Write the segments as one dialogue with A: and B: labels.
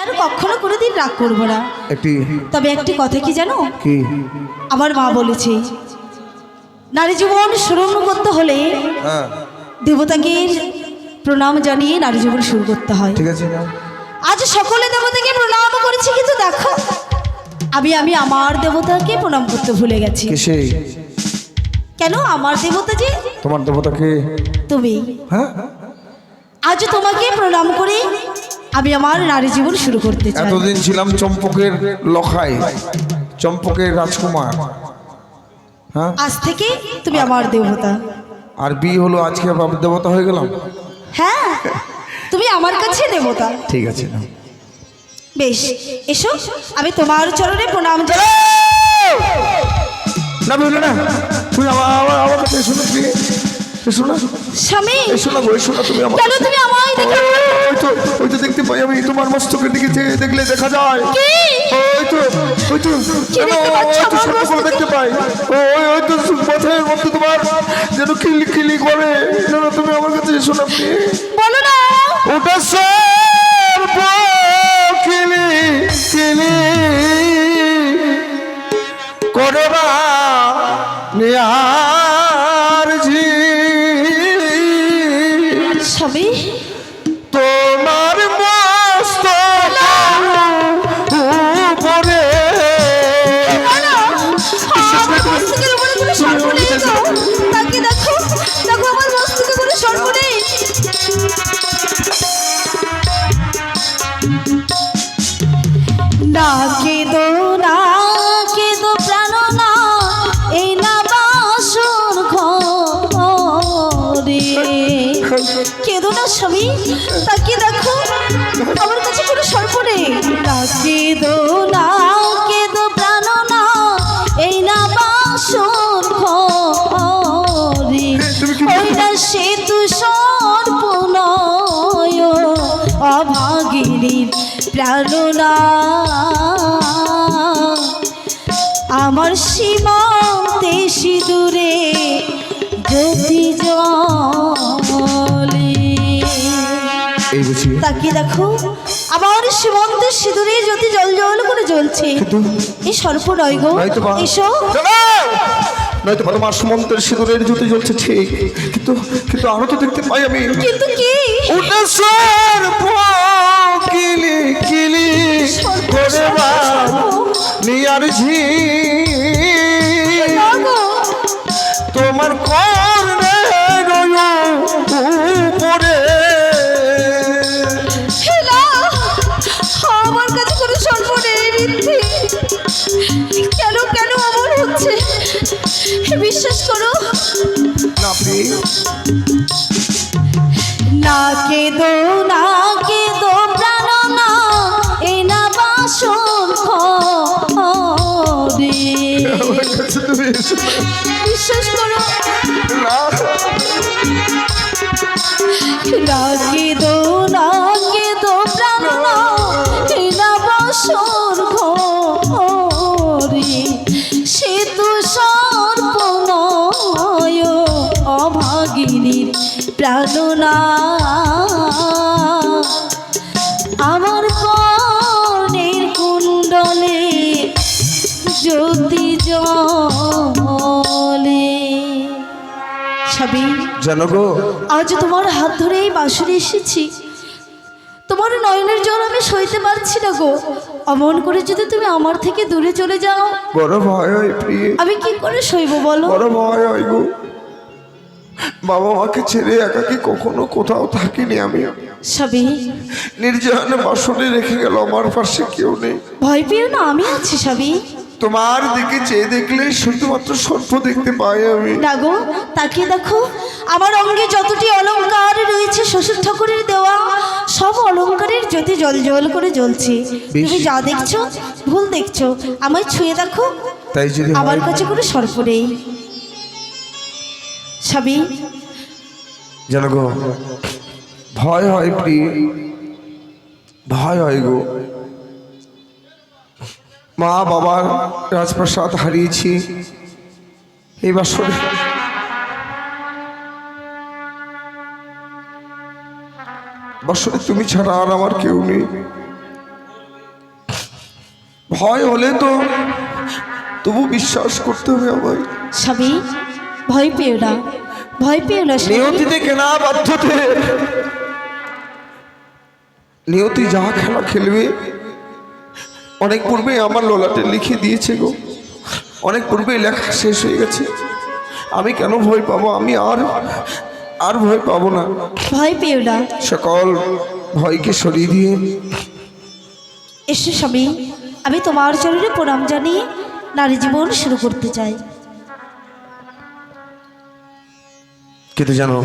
A: আর কখনো কোনোদিন রাগ করব না।
B: একটি
A: তবে একটি কথা কি জানো?
B: কি?
A: আমার মা বলেছে নারী জীবন সুরঙ্গ করতে হলে
B: হ্যাঁ।
A: দেবতাকে প্রণাম জানিয়ে নারী জীবন শুরু করতে হয়।
B: ঠিক আছে
A: আজ সকলে দেবতাকে প্রণাম করেছি কিন্তু দেখো আমি আমি আমার দেবতাকে প্রণাম করতে ভুলে গেছি। কেন? আমার দেবতা যে?
B: তোমার দেবতাকে
A: তুমি।
B: হ্যাঁ।
A: আজ তোমাকে প্রণাম করে আমি আমার নারী জীবন শুরু করতে চাই।
B: এতদিন ছিলাম চম্পকের লখাই চম্পকের রাজকুমার। হ্যাঁ?
A: আজ থেকে তুমি আমার দেবতা।
B: আর বিয়ে হলো আজকে দেবতা হয়ে গেলাম?
A: হ্যাঁ তুমি আমার কাছে দেবতা।
B: ঠিক আছে।
A: বেশ এসো আমি তোমার চরণে প্রণাম জানাই।
B: এসো না।
A: স্বামী!
B: এসো না গো এসো তুমি আমার
A: কেন তুমি আমায় দেখে
B: ওই তো ওই তো দেখতে পাই আমি তোমার মস্তকের দিকে চেয়ে দেখলে দেখা যায়।
A: কি?
B: ওই তো ওই তো
A: কি দেখতে
B: পাই। ওই ওই তো মধ্যে তোমার যেন কিলি কিলি করে তুমি আমার কাছে এসো না প্লিজ
A: বলো না।
B: ওটা সর্ব করবা নিয়ার
A: আমার সীমান্তে সিঁদুরে যদি জলে তাকিয়ে দেখো আমার সীমান্তের সিঁদুরে যদি জল জল করে জ্বলছে। এই সর্প নয় গো। এসো।
B: নয়তো তোমার সুমন্তের সিঁদুরের জ্যোতি জ্বলছে ঠিক। কিন্তু কিন্তু আরও তো দেখতে পাই আমি।
A: কিন্তু কি?
B: সর্ব কিলি কিলি করে নিয়ার ঝি। তোমার করবে উপরে
A: বিশ্বাস করো?
B: না প্লিজ
A: না কেদো না কেদো প্রাণ না এ না বাসন। বিশ্বাস করো?
B: না
A: কেদো না প্রাণনা আমার কর্ণের কুণ্ডলে জ্যোতি জলে। সাবি
B: জানো গো।
A: আজ তোমার হাত ধরেই বাসরে এসেছি। তোমার নয়নের জল আমি সইতে পারছি না গো। অমন করে যদি তুমি আমার থেকে দূরে চলে যাও।
B: বড় ভয় হয় প্রিয়।
A: আমি কি করে সইব বলো?
B: বড় ভয় হয় গো। বাবা মাকে ছেড়ে একাকি কখনো কোথাও থাকিনি আমি।
A: সাবি
B: নির্জনে বাসনে রেখে গেল আমার পাশে কেউ নেই।
A: ভয় পেও না আমি আছি সাবি
B: তোমার দিকে চেয়ে দেখলে শুধুমাত্র সর্প দেখতে পাই আমি।
A: ডাগো তাকিয়ে দেখো আমার অঙ্গে যতটি অলংকার রয়েছে শ্বশুর ঠাকুরের দেওয়া সব অলংকারের জ্যোতি জল জল করে জ্বলছে। তুমি যা দেখছ ভুল দেখছ আমায় ছুঁয়ে দেখো।
B: তাই যদি
A: আমার কাছে কোনো সর্প নেই। সাবি
B: জানো গো ভয় হয় প্রিয় ভয় হয় গো। মা বাবার রাজপ্রাসাদ হারিয়েছি এই বছরে। বছরে তুমি ছাড়া আর আমার কেউ নেই। ভয় হলে তো তবু বিশ্বাস করতে হবে আমায়।
A: স্বামী ভয় পেও না ভয় পেও না
B: নিয়তিতে কেনা বাধ্যতে। নিয়তি যা খেলা খেলবে অনেক পূর্বে আমার লোলাটে লিখে দিয়েছে গো। অনেক পূর্বে লেখা শেষ হয়ে গেছে। আমি কেন ভয় পাবো? আমি আর আর ভয় পাবো না।
A: ভয় পেও না।
B: সকল ভয়কে সরিয়ে দিয়ে।
A: এসে স্বামী আমি তোমার চরণে প্রণাম জানিয়ে নারী জীবন শুরু করতে চাই।
B: কিন্তু জানো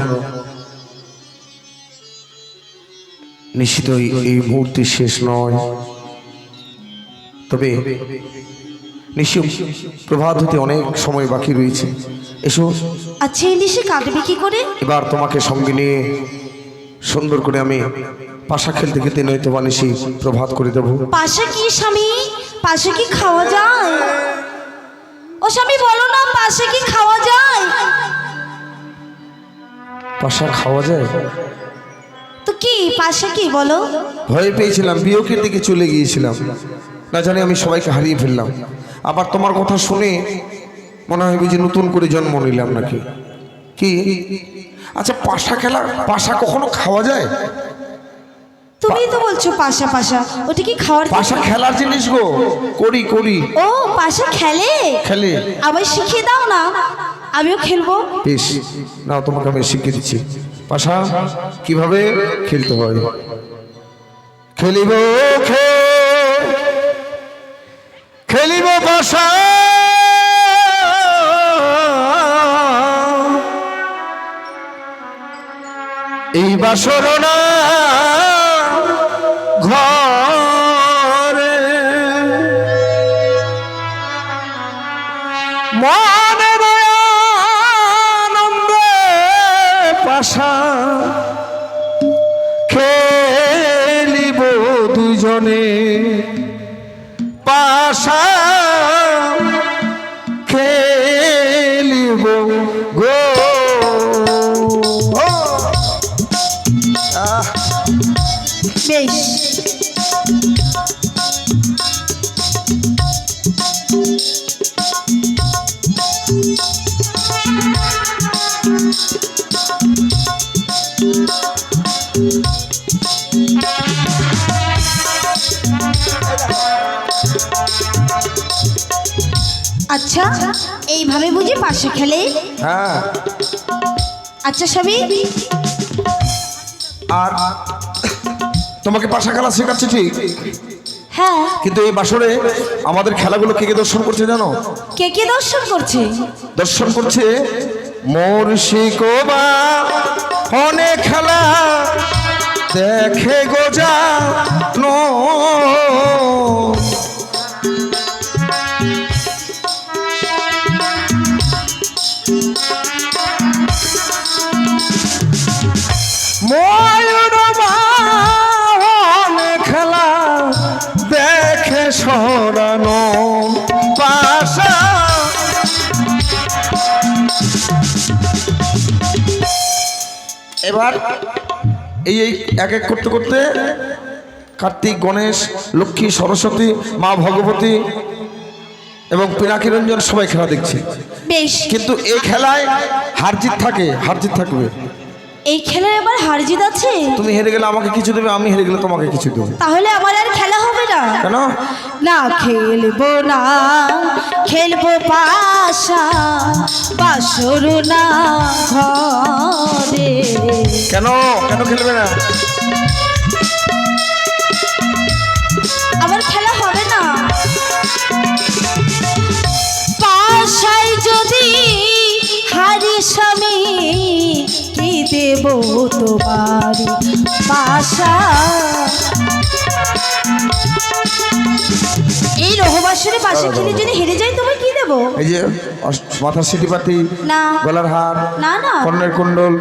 B: নিশ্চিত এই মুহূর্তে শেষ নয়। তবে নিশ্চয় প্রভাত হতে অনেক সময় বাকি রয়েছে। এসো।
A: আচ্ছা এই নিশে কাটবে কি করে?
B: এবার তোমাকে সঙ্গে নিয়ে সুন্দর করে আমি পাশা খেলতে খেলতে নয়তো বা নিশি প্রভাত করে দেবো।
A: পাশে কি স্বামী? পাশে কি খাওয়া যায়? ও স্বামী বলো না পাশে কি খাওয়া যায়?
B: পাশা খাওয়া যায়?
A: তো কি পাশে কি বলো?
B: ভয় পেয়েছিলাম বিয়োগের দিকে চলে গিয়েছিলাম। না জানি আমি সবাইকে হারিয়ে ফেললাম। আবার তোমার কথা শুনে মনে হয় যে নতুন করে জন্ম নিলাম নাকি? কি? আচ্ছা পাশা খেলা পাশা কখনো খাওয়া যায়?
A: তুমি তো বলছো পাশা পাশা। ওটা কি খাওয়ার
B: পাশা খেলার জিনিস গো। করি করি।
A: ও পাশে খেলে?
B: খেলে।
A: আবার শিখিয়ে দাও না। আমিও খেলব।
B: বেশ নাও তোমাকে আমি শিখিয়ে দিচ্ছি। পাশা কীভাবে খেলতে হয়? খেলিব খে- খেলিব পাশা। এই বাসর গো আহ
A: বেশ আচ্ছা এইভাবে বুঝি পাশে খেলে?
B: হ্যাঁ।
A: আচ্ছা স্বামী?
B: আর তোমাকে পাশা খেলা শেখাচ্ছে ঠিক?
A: হ্যাঁ।
B: কিন্তু এই বাসরে আমাদের খেলাগুলো কে কে দর্শন করছে জানো?
A: কে কে দর্শন করছে?
B: দর্শন করছে মোর শিকোবা অনেক খেলা দেখে গোজা এবার এই এই এক এক করতে করতে কার্তিক গণেশ লক্ষ্মী সরস্বতী মা ভগবতী এবং পিনাকি রঞ্জন সবাই খেলা দেখছে। কিন্তু এই খেলায় হারজিত থাকে হারজিত থাকবে।
A: এই খেলায় আবার হার জিত আছে
B: তুমি হেরে গেলে আমাকে কিছু দেবে আমি হেরে গেলে তোমাকে কিছু দেবো।
A: তাহলে আমার আর খেলা হবে না।
B: কেন?
A: না খেলব না খেলব পাশা বাসর না ঘরে।
B: কেন? কেন খেলবে না?
A: আবার খেলা হবে না। পাশায় যদি হারি স্বামী কি দেব তোমার পাশা। এই রহবাসরে পাশে খেলে যদি হেরে যাই তোমায় কি দেবো?
B: এই যে মাথার সিটি পাতি
A: না।
B: গলার হার
A: না না।
B: কর্ণের কুণ্ডল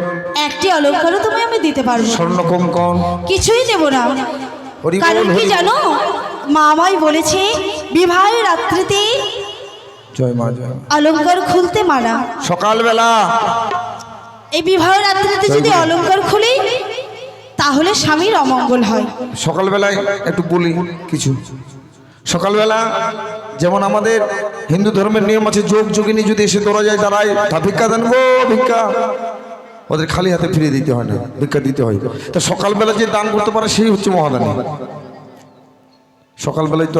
A: একটি অলঙ্কারও তোমায় আমি দিতে পারব।
B: স্বর্ণ কঙ্কন।
A: কিছুই দেব না। কারণ কি জানো? মা আমায় বলেছে বিবাহের রাত্রিতে
B: জয় মা জয়।
A: অলঙ্কার খুলতে মানা।
B: সকালবেলা
A: এই বিবাহ রাত্রিতে যদি অলঙ্কার খুলি তাহলে স্বামীর অমঙ্গল হয়।
B: সকালবেলায় একটু বলি কিছু। সকালবেলা যেমন আমাদের হিন্দু ধর্মের নিয়ম আছে যোগ যোগিনী যদি এসে দৌড়া যায় দাঁড়ায় তা ভিক্ষা দেন গো ভিক্ষা। ওদের খালি হাতে ফিরিয়ে দিতে হয় না ভিক্ষা দিতে হয়। তা সকালবেলা যে দান করতে পারে সেই হচ্ছে মহাদানী। সকালবেলায় তো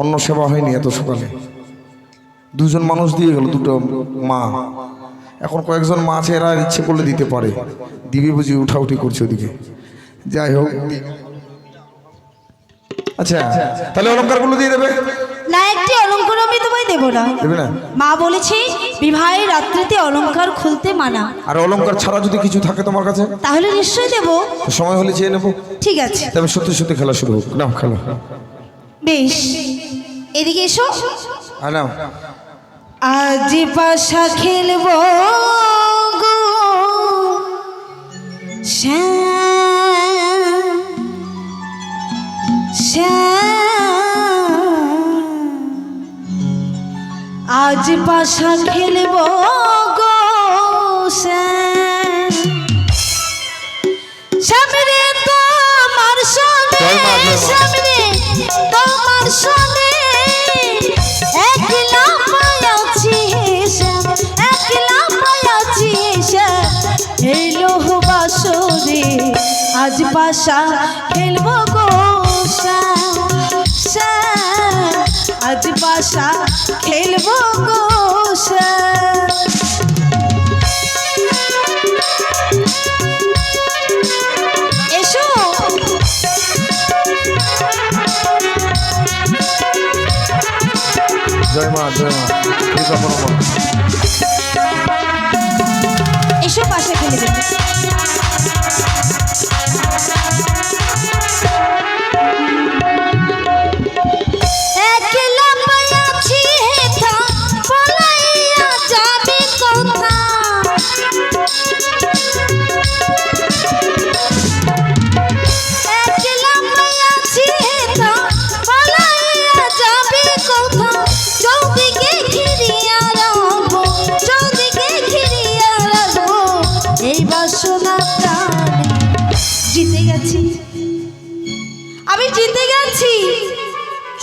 B: অন্য সেবা হয়নি এত সকালে। দুজন মানুষ দিয়ে গেল দুটো মা। এখন কয়েকজন মাছ এরা ইচ্ছে করলে দিতে পারে। দিবি বুঝি উঠাউঠি করছে ওদিকে। যাই হোক। আচ্ছা তাহলে অলঙ্কারগুলো দিয়ে দেবে?
A: না একটি অলঙ্কার আমি তোমায় দেবো না।
B: দেবে না?
A: মা বলেছে বিবাহের রাত্রিতে অলংকার খুলতে মানা।
B: আর অলঙ্কার ছাড়া যদি কিছু থাকে তোমার কাছে?
A: তাহলে নিশ্চয়ই দেবো।
B: সময় হলে চেয়ে নেব।
A: ঠিক আছে।
B: তবে সত্যি সত্যি খেলা শুরু হোক। নাও খেলা।
A: বেশ। এদিকে এসো।
B: নাও।
A: আজ পাশা খেলব গো। শ্যাম আজ পাশা খেলব গো। শ্যাম সামনে তোমার সঙ্গে। সামনে তোমার সঙ্গে। আজ পাশা খেলব গো আজ পাশা খেলব গো এসো।
B: জয় মা জয় মা।
A: এসো পাশে খেলে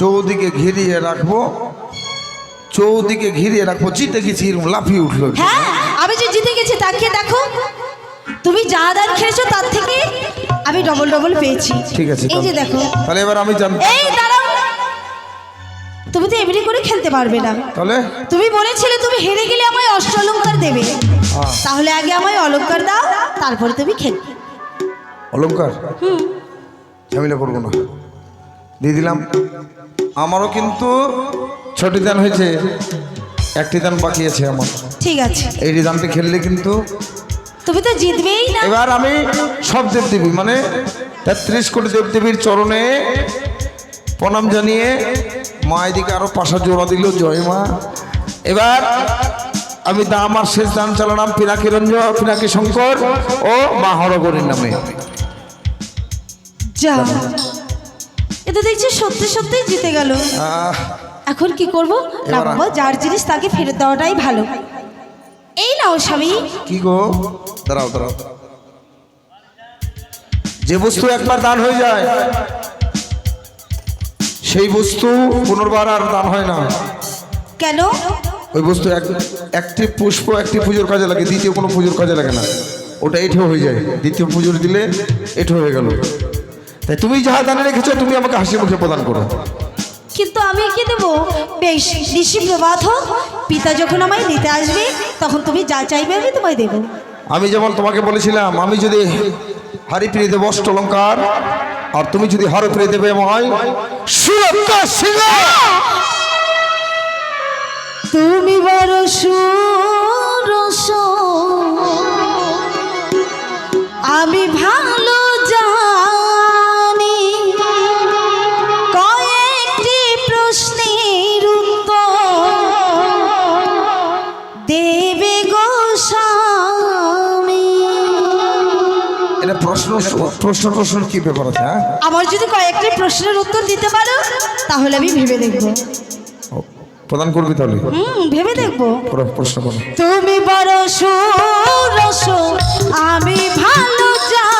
A: চৌদিকে ঘিরিয়ে রাখব। চৌদিকে ঘিরিয়ে রাখব। জিতে গেছি
B: লাফিয়ে উঠল
A: হ্যাঁ আমি যে জিতে গেছি তাকিয়ে দেখো। তুমি যা দান খেয়েছো তার থেকে আমি ডবল ডবল পেয়েছি।
B: ঠিক আছে
A: এই যে দেখো।
B: তাহলে এবার আমি জান
A: এই দাঁড়াও। তুমি তো এমনি করে খেলতে পারবে না।
B: তাহলে?
A: তুমি বলেছিলে তুমি হেরে গেলে আমায় অষ্ট অলঙ্কার দেবে।
B: হ্যাঁ।
A: তাহলে আগে আমায় অলঙ্কার দাও তারপরে তুমি খেল
B: অলঙ্কার হুম। ঝামেলা করব না। দিয়ে দিলাম। আমারও কিন্তু ছটি দান হয়েছে একটি দান বাকি আছে আমার।
A: ঠিক আছে।
B: এই দানটি খেললে কিন্তু
A: তুমি তো জিতবেই না।
B: এবার আমি সব দেব দেবদেবী মানে তেত্রিশ কোটি দেবদেবীর চরণে প্রণাম জানিয়ে মা এদিকে আরও পাশা জোড়া দিল জয় মা। এবার আমি দা আমার শেষ দান চালালাম পিনাকি রঞ্জ পিনাকি শঙ্কর ও মা হরগরির নামে।
A: যা এ তো দেখছি সত্যি সত্যি জিতে গেল। এখন কি করব? না বাবা যার জিনিস তাকে ফেরত দেওয়াটাই ভালো। এই নাও স্বামী।
B: কি গো? দাঁড়াও দাঁড়াও। যে বস্তু একবার দান হয়ে যায় সেই বস্তু পুনর্বার আর দান হয় না।
A: কেন?
B: ওই বস্তু এক একটি পুষ্প একটি পুজোর কাজে লাগে দ্বিতীয় কোনো পুজোর কাজে লাগে না। ওটা এঠো হয়ে যায়। দ্বিতীয় পুজোর দিলে এঠো হয়ে গেল। তাই তুমি যাহা দানে রেখেছো তুমি আমাকে হাসি মুখে প্রদান করো।
A: কিন্তু আমি কি দেবো? বেশ ঋষি প্রবাদ হোক পিতা যখন আমায় নিতে আসবে তখন তুমি যা চাইবে আমি তোমায় দেবো।
B: আমি যেমন তোমাকে বলেছিলাম আমি যদি হারি ফিরে দেবো অষ্টলঙ্কার আর তুমি যদি হারো ফিরে দেবে সিংহ!
A: তুমি বড় সুরস। আমি ভালো
B: প্রশ্ন প্রশ্ন কি ব্যাপার আছে হ্যাঁ?
A: আমার যদি কয়েকটি প্রশ্নের উত্তর দিতে পারো তাহলে আমি ভেবে দেখব।
B: প্রদান করবি তাহলে?
A: হুম ভেবে দেখব।
B: প্রশ্ন করো।
A: তুমি বড় সুরস আমি ভালো জানি।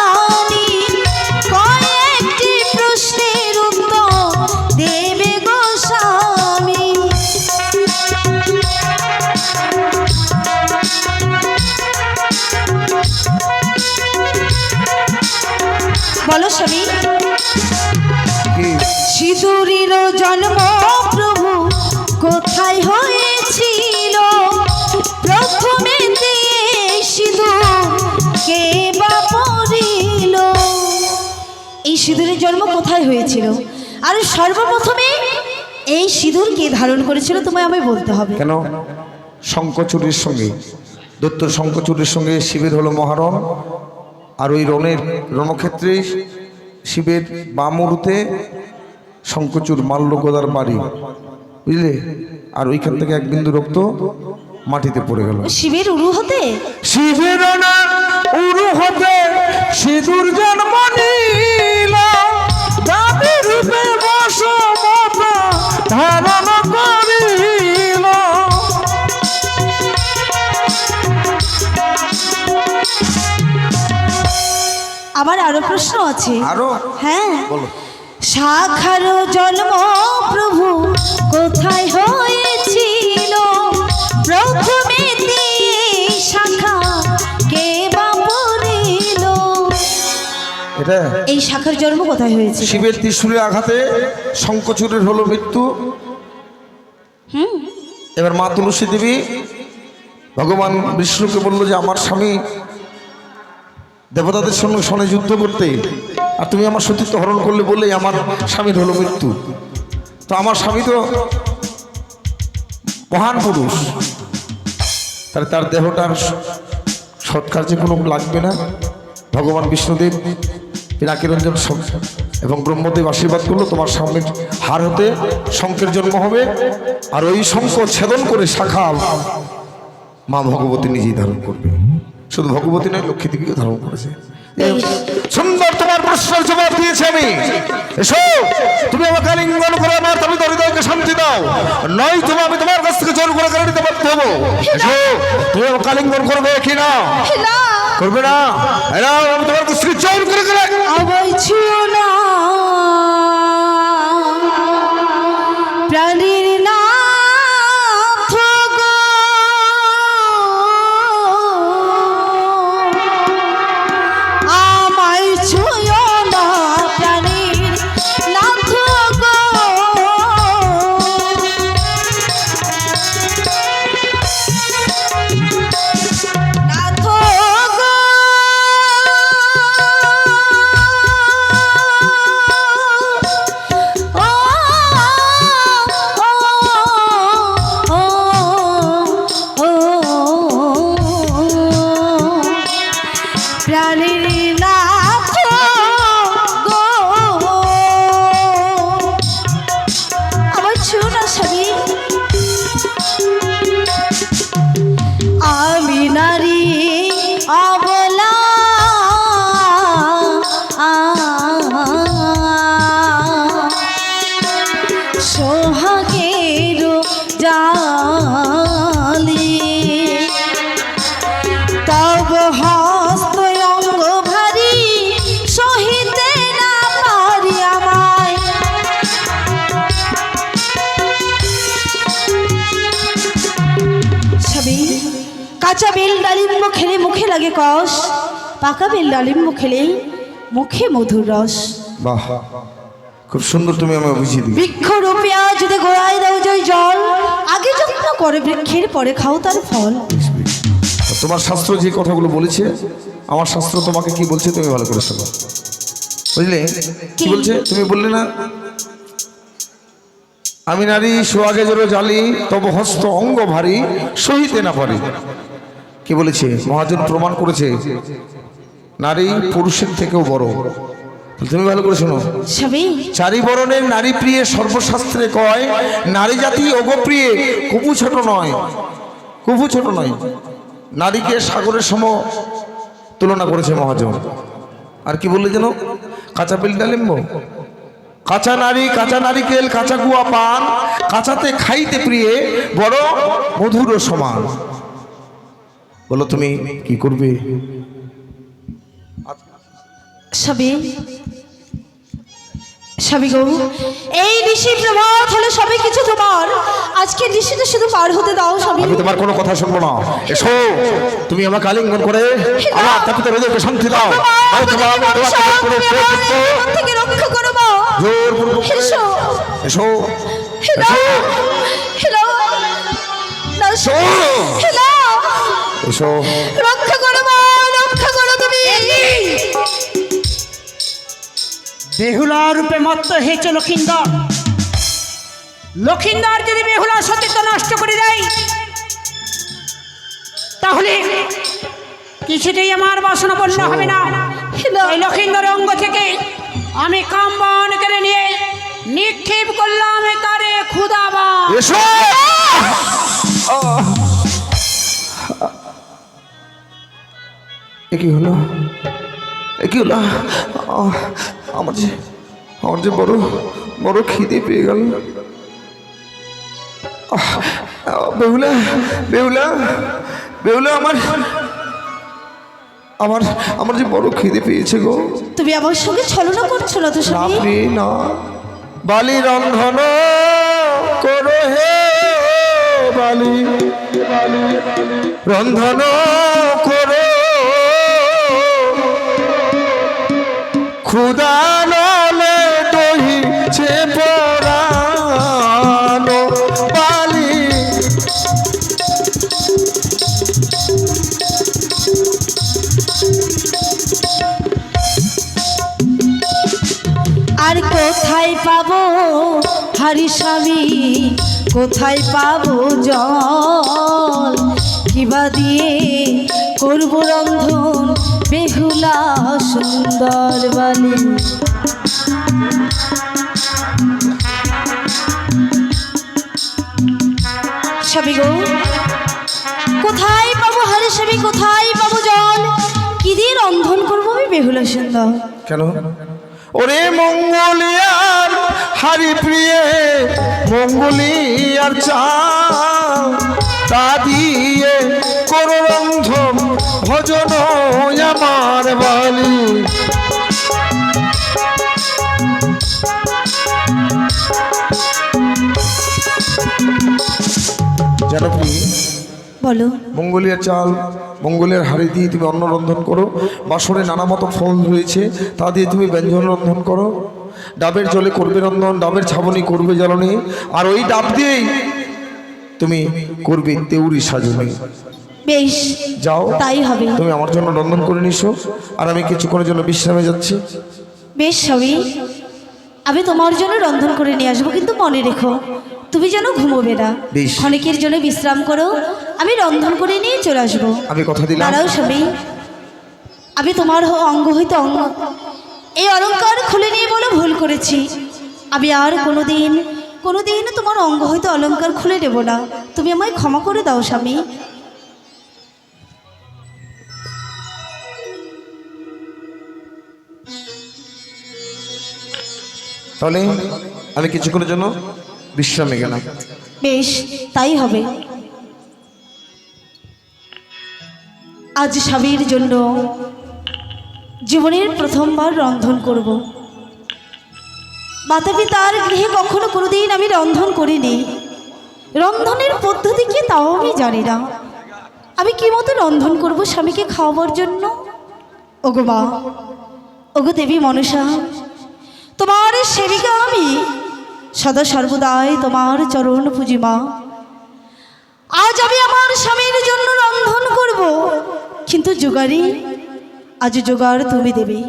A: সিঁদুরের জন্ম প্রভু কোথায় হয়েছিল? প্রথমে সিঁদুর কে বা পড়িল? এই সিঁদুরের জন্ম কোথায় হয়েছিল? আর সর্বপ্রথমে এই সিঁদুর কে ধারণ করেছিল তোমায় আমায় বলতে হবে।
B: কেন? শঙ্কচুরির সঙ্গে। দত্তর শঙ্কচুরির সঙ্গে শিবের হলো মহারণ আর ওই রণের রণক্ষেত্রে শিবের বামুরুতে শঙ্কচুর মাল্যগোদার বাড়ি। বুঝলে? আর ওইখান থেকে এক বিন্দু রক্ত মাটিতে পড়ে গেল।
A: শিবের উরু হতে?
B: শিবের উরু হতে সিঁদুর জন্ম নিল রূপে বসমতা ধারণ করিল
A: আবার আরও প্রশ্ন আছে।
B: আরও?
A: হ্যাঁ।
B: বলো।
A: শাখার জন্ম প্রভু কোথায় হয়েছিল? প্রথমে শাখা কে বা পড়িল?
B: এটা?
A: এই শাখার জন্ম কোথায় হয়েছে
B: শিবের ত্রিশূলের আঘাতে শঙ্কচুরের হলো মৃত্যু। এবার মা তুলসী দেবী ভগবান বিষ্ণুকে বলল যে আমার স্বামী দেবতাদের সঙ্গে সনে যুদ্ধ করতে। আর তুমি আমার সতীত্ব হরণ করলে বলেই আমার স্বামীর হলো মৃত্যু। তো আমার স্বামী তো মহান পুরুষ। তাহলে তার দেহটার সৎকার্যে কোনো লাগবে না। ভগবান বিষ্ণুদেব পিনাকিরঞ্জন এবং ব্রহ্মদেব আশীর্বাদ করল, তোমার সামনের হার হতে শঙ্কের জন্ম হবে। আর ওই শঙ্খ ছেদন করে শাখা মা ভগবতী নিজেই ধারণ করবে। শুধু ভগবতী নয় লক্ষ্মী দেবীকে ধারণ করেছে সুন্দর তোমার প্রশ্নের জবাব দিয়েছি আমি। এসো তুমি আমাকে আলিঙ্গন করে আমার তুমি হৃদয়কে শান্তি দাও। নয় তুমি আমি তোমার কাছ থেকে জোর করে কেড়ে নিতে বাধ্য হব। এসো তুমি আমাকে আলিঙ্গন করবে কি না? করবে না? আমি তোমার কাছ থেকে জোর করে
A: ছুঁয়ো না। কাঁচা বেল ডালিম্ব খেলে মুখে লাগে কষ পাকা বেল ডালিম্ব খেলে মুখে মধুর রস।
B: বাহ খুব সুন্দর তুমি আমাকে বুঝিয়ে দিবে
A: বৃক্ষ রূপিয়া যদি গোড়ায় দাও জয় জল আগে যত্ন করে বৃক্ষের পরে খাও তার ফল।
B: তোমার শাস্ত্র যে কথাগুলো বলেছে আমার শাস্ত্র তোমাকে কি বলছে তুমি ভালো করে শোনো। বুঝলে? কি
A: কি?
B: বলছে? তুমি বললে না? আমি নারী সোয়াগে জোরে জালি তব হস্ত অঙ্গ ভারী সহিতে না পারি। কি বলেছে? মহাজন প্রমাণ করেছে। নারী পুরুষের থেকেও বড়। তুমি ভালো করে শোনো। চারি বরণের নারী প্রিয়ে সর্বশাস্ত্রে কয় নারী জাতি অগপ্রিয়ে কুপু ছোট নয়। কুপু ছোট নয়। নারীকে সাগরের সম তুলনা করেছে মহাজন। আর কি বললে যেন? কাঁচা বেল ডালিম্ব কাঁচা নারী কাঁচা নারিকেল কাঁচা গুয়া পান কাঁচাতে খাইতে প্রিয়ে বড় মধুর সমান। বলো তুমি কি করবে?
A: সবই সবই গো এই ঋষি প্রভাত হলো সবই কিছু তোমার। আজকে ঋষিটা শুধু পার হতে দাও সবই
B: আমি তোমার কোনো কথা শুনব না। এসো তুমি আমাকে আলিঙ্গন করে আমার তাপিত হৃদয়কে শান্তি দাও। আমি তোমার
A: থেকে রক্ষা এসো।
B: এসো।
A: রক্ষা করো মা রক্ষা করো তুমি।
C: বেহুলা রূপে মত্ত হয়েছে লক্ষিন্দর। লক্ষিন্দর যদি বেহুলার সতীত্ব নষ্ট করে দেয় তাহলে কিছুতেই আমার বাসনা পূর্ণ হবে না। এই লক্ষিন্দরের অঙ্গ থেকে আমি কাম্বন কেড়ে নিয়ে নিক্ষেপ করলাম তারে ক্ষুদাবা
B: এসো। কি হলো? কি হলো? আমার যে আমার যে বড় বড় খিদে পেয়ে গেল। বেহুলা বেহুলা বেহুলা আমার আমার আমার যে বড় খিদে পেয়েছে গো।
A: তুমি আমার সঙ্গে ছলনা করছ না তো
B: না না। বালি রন্ধন করো হে বালি। রন্ধন করো ক্ষুদা নলে দহিছে পরানো বালি।
A: আর কোথায় পাবো হারি স্বামী? কোথায় পাবো জল? কিবা দিয়ে করব রন্ধন বেহুলা সুন্দর বালি কোথায় পাবো হারি স্বামী, কোথায় পাবো জল? কি দিয়ে রন্ধন করব আমি বেহুলা সুন্দর?
B: কেন? ওরে মঙ্গলিয়ার হারি প্রিয়ে মঙ্গলিয়ার চা তা দিয়ে করো রন্ধন ভজন আমার বালি জানো কি
A: বলো।
B: মঙ্গলিয়ার চাল মঙ্গলের হাড়ি দিয়ে তুমি অন্ন রন্ধন করো। বাসনে নানা মতো ফল রয়েছে তা দিয়ে তুমি ব্যঞ্জন রন্ধন করো। ডাবের জলে করবে রন্ধন ডাবের ছাবনি করবে জ্বালনি। আর ওই ডাব দিয়েই তুমি করবে তেউরি সাজনি।
A: বেশ
B: যাও।
A: তাই হবে।
B: তুমি আমার জন্য রন্ধন করে নিছো আর আমি কিছুক্ষণের জন্য বিশ্রামে যাচ্ছি।
A: বেশ সবই। আমি তোমার জন্য রন্ধন করে নিয়ে আসব কিন্তু মনে রেখো তুমি যেন ঘুমোবে না।
B: বেশ।
A: ক্ষণিকের জন্য বিশ্রাম করো আমি রন্ধন করে নিয়ে চলে আসব।
B: আমি কথা দিলাম।
A: দাঁড়াও সবই। আমি তোমার অঙ্গ হইতে অঙ্গ। এই অলংকার খুলে নিয়ে বলে ভুল করেছি। আমি আর কোনো দিন কোনো দিন তোমার অঙ্গ হইতে অলংকার খুলে নেব না। তুমি আমায় ক্ষমা করে দাও স্বামী।
B: তাহলে আমি কিছুক্ষণের জন্য বিশ্রামে গেলাম।
A: বেশ, তাই হবে। আজ স্বামীর জন্য জীবনের প্রথমবার রন্ধন করব। মাতা পিতার গৃহে কখনো কোনোদিন আমি রন্ধন করিনি। রন্ধনের পদ্ধতি কি তাও আমি জানি না। আমি কি মতো রন্ধন করব স্বামীকে খাওয়াবার জন্য? ওগো মা, ওগো দেবী মনসা তোমার সেবিকা আমি। সদা সর্বদাই তোমার চরণ পুজি মা। আজ আমি আমার স্বামীর জন্য রন্ধন করব। কিন্তু জোগাড়ি, আজ জোগাড় তুমি দেবে।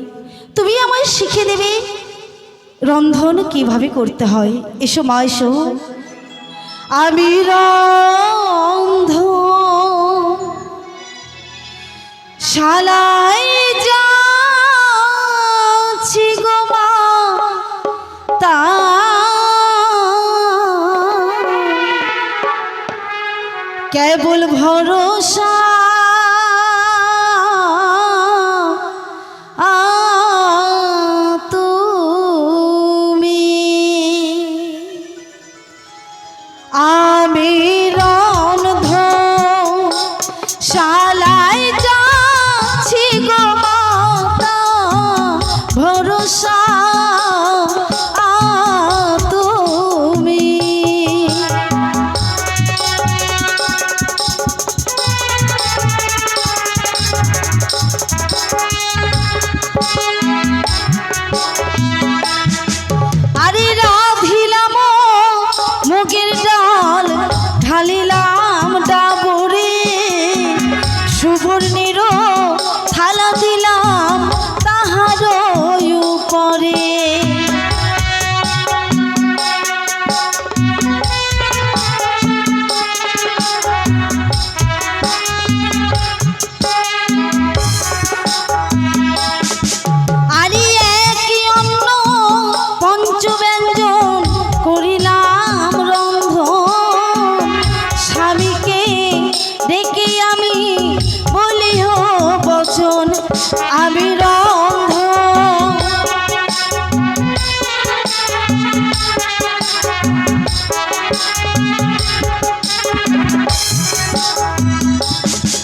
A: তুমি আমায় শিখে দেবে রন্ধন কীভাবে করতে হয়। এসো মা, এসো। আমি রন্ধ শালায় যাচ্ছি কেবল ভরসা কালী